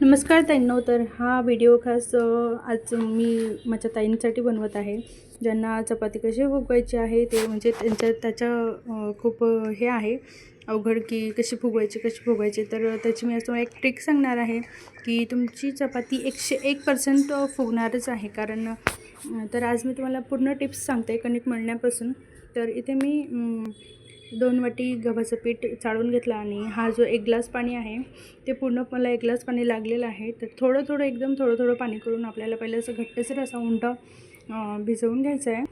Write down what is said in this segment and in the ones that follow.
नमस्कार ताईंनो तर हा व्हिडिओ खास आज मी माझ्या ताईंसाठी बनवत आहे. ज्यांना चपाती कशी फुगवायची आहे ते म्हणजे त्यांच्या त्याच्या खूप हे आहे. अवघड की कशी फुगवायची कशी फुगवायची. तर त्याची मी असं एक ट्रिक सांगणार आहे की तुमची चपाती एकशे एक पर्सेंट फुगणारच आहे. कारण तर आज मी तुम्हाला पूर्ण टिप्स सांगते कणिक मळण्यापासून. तर इथे मी दोन वाटी गव्हाचं पीठ चाळून घेतलं आणि हा जो एक ग्लास पाणी आहे ते पूर्ण मला एक ग्लास पाणी लागलेलं आहे. तर थोडं थोडं एकदम थोडं थोडं पाणी करून आपल्याला पहिलं असं घट्टसर असा उंट भिजवून घ्यायचा आहे.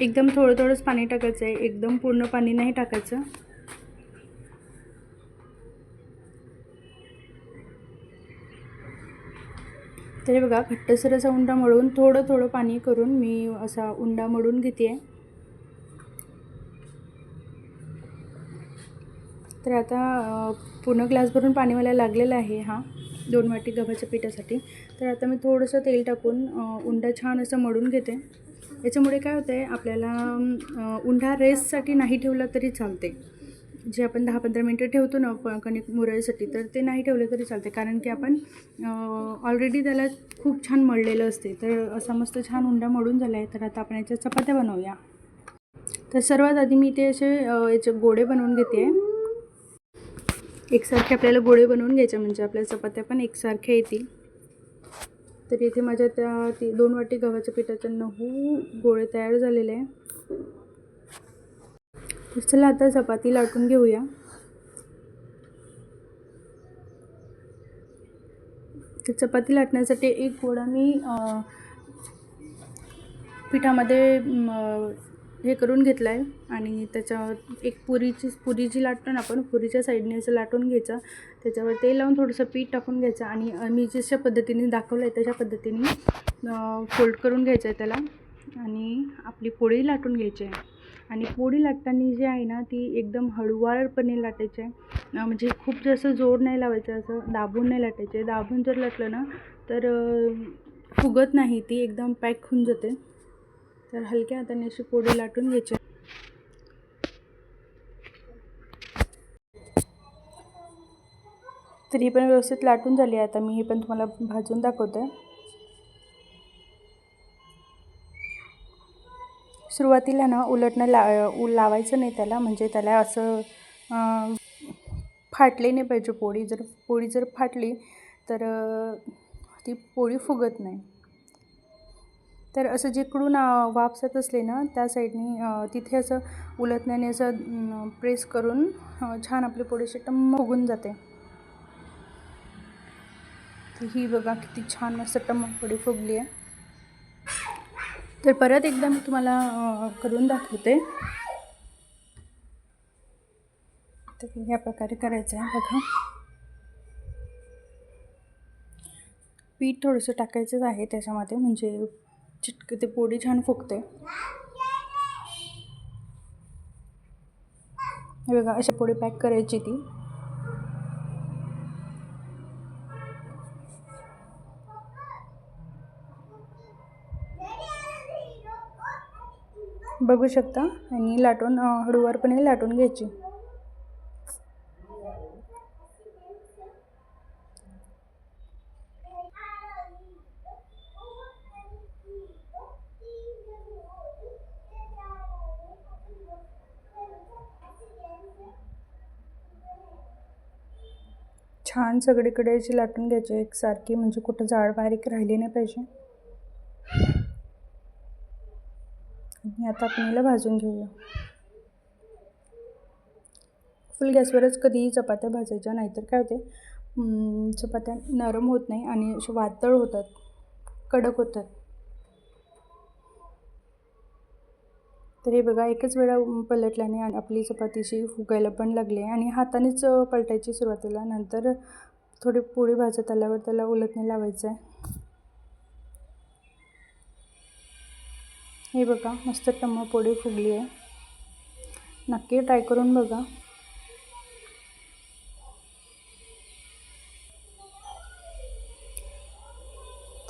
एकदम थोडं थोडंच पाणी टाकायचं आहे. एकदम पूर्ण पाणी नाही टाकायचं. तरी बघा घट्टसर असा उंडा मळून थोडं थोडं पाणी करून मी असा उंडा मळून घेते आहे तर आता पूर्ण ग्लास भरून पाणी मला लागलेलं आहे हा दोन वाटी गव्हाच्या पिठासाठी. तर आता मी थोडंसं तेल टाकून उंडा छान असं मळून घेते. याच्यामुळे काय होतं आहे आपल्याला उंडा रेससाठी नाही ठेवला तरी चालते जे आपण दहा पंधरा मिनटं ठेवतो ना प कणिक मुरायसाठी तर ते नाही ठेवलं तरी चालते कारण की आपण ऑलरेडी त्याला खूप छान मळलेलं असते तर असा मस्त छान उंडा मळून झाला आहे तर आता आपण याच्या चपात्या बनवूया. तर सर्वात आधी मी ते असे याचे गोळे बनवून घेते. एकसारखे आपल्याला गोळे बनवून घ्यायचे म्हणजे आपल्या चपात्या पण एकसारख्या येतील. तर इथे माझ्या त्या ती दोन वाटी गव्हाच्या पिठाच्या नऊ गोळे तयार झालेले आहे. तर चला आता चपाती लाटून घेऊया. तर चपाती लाटण्यासाठी एक गोळा मी पिठामध्ये हे करून घेतला आहे आणि त्याच्यावर एक पुरीची पुरी जी लाटतो ना आपण पुरीच्या साईडने असं लाटून घ्यायचं. त्याच्यावर तेल लावून थोडंसं पीठ टाकून घ्यायचं. आणि मी जशा पद्धतीने दाखवलं आहे तशा पद्धतीने फोल्ड करून घ्यायचं आहे त्याला. आणि आपली पोळी लाटून घ्यायची आहे. आणि पोळी लाटताना जी आहे ना ती एकदम हळुवारपणे लाटायची आहे. म्हणजे खूप जास्त जोर नाही लावायचं असं दाबून नाही लाटायचे. दाबून जर लाटलं ना तर फुगत नाही ती एकदम पॅक होऊन जाते. तर हलक्या हाताने अशी पोळी लाटून घ्यायची तर ही पण व्यवस्थित लाटून झाली आहे. आता मी हे पण तुम्हाला भाजून दाखवते. सुरुवातीला ना उलटणं ला उ लावायचं नाही त्याला. म्हणजे त्याला असं फाटले फाटली नाही पाहिजे पोळी. जर पोळी जर फाटली तर ती पोळी फुगत नाही. तर असं जिकडून वापसत असले ना त्या साईडनी तिथे असं उलटण्याने असं प्रेस करून छान आपली पोळी अशी टम्म फुगून जाते. ही बघा किती छान मस्त टम्म पोळी फुगली आहे. तर परत एकदा मी तुम्हाला करून दाखवते. तर या प्रकारे करायचं आहे बघा. पीठ थोडंसं टाकायचंच आहे त्याच्यामध्ये म्हणजे चिटक ते पोळी छान फुगते. हे बघा अशा पोळी पॅक करायची ती. बघू शकता. आणि लाटून हळूवारपणे लाटून घ्यायची. छान सगळीकडे अशी लाटून घ्यायची. एकसारखी म्हणजे कुठं जाड बारीक राहिली नाही पाहिजे. मी आता आपण भाजून घेऊया. फुल गॅसवरच कधीही चपात्या भाजायच्या नाहीतर काय होते चपात्या नरम होत नाही आणि असे वातळ होतात कडक होतात. तर हे बघा एकच वेळा पलटल्याने आणि आपली चपातीशी फुगायला पण लागली आहे आणि हातानेच पलटायची सुरुवातीला नंतर थोडी पोळी भाजत आल्यावर त्याला उलटणे लावायचं आहे. हे बघा मस्त टम्म पोळी फुगली आहे. नक्की ट्राय करून बघा.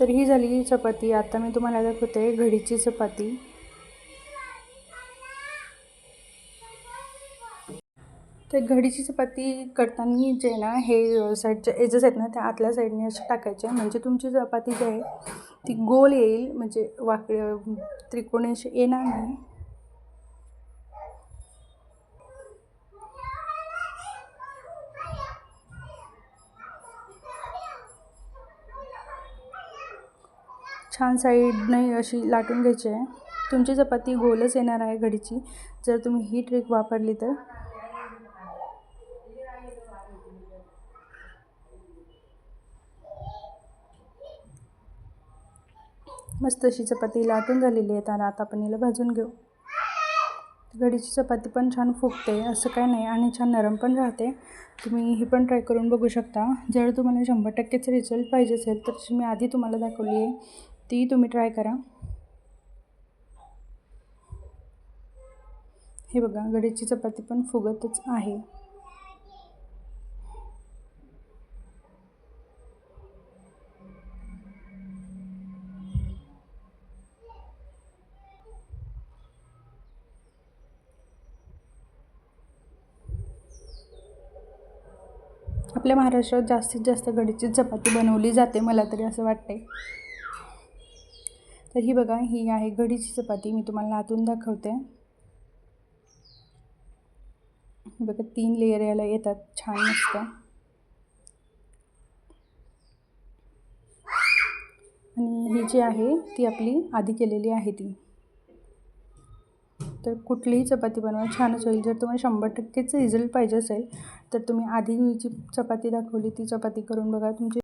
तर ही झाली चपाती. आता मी तुम्हाला दाखवते घडीची चपाती. तर घडीची चपाती करताना जे ना हे साईडच्या एजेस आहेत ना त्या आतल्या साईडने असे टाकायचे. म्हणजे तुमची चपाती जी आहे ती गोल येईल. म्हणजे वाक त्रिकोणी अशी येणार नाही. छान साईडने अशी लाटून घ्यायची आहे. तुमची चपाती गोलच येणार आहे घडीची. जर तुम्ही ही ट्रिक वापरली तर. मस्त अशी चपाती लाटून झालेली आहे तर आता आपण हिला भाजून घेऊ. घडीची चपाती पण छान फुगते असं काय नाही. आणि छान नरम पण राहते. तुम्ही ही पण ट्राय करून बघू शकता. जर तुम्हाला शंभर टक्केच रिझल्ट पाहिजे असेल तर जी मी आधी तुम्हाला दाखवली आहे ती तुम्ही ट्राय करा. हे बघा घडीची चपाती पण फुगतच आहे. आपल्या महाराष्ट्रात जास्तीत जास्त गडीची चपाती बनवली जाते मला तरी असं वाटते तर ही बघा ही आहे घडीची चपाती मी तुम्हाला आतून दाखवते. बघा तीन लेयर याला येतात छान मस्त. आणि ही जी आहे ती आपली आधी केलेली आहे ती. तर कुठलीही चपाती बनवा छानच होईल. जर तुम्हाला शंभर टक्केच रिझल्ट पाहिजे असेल तर तुम्ही आधी जी चपाती दाखवली ती चपाती करून बघा. तुमची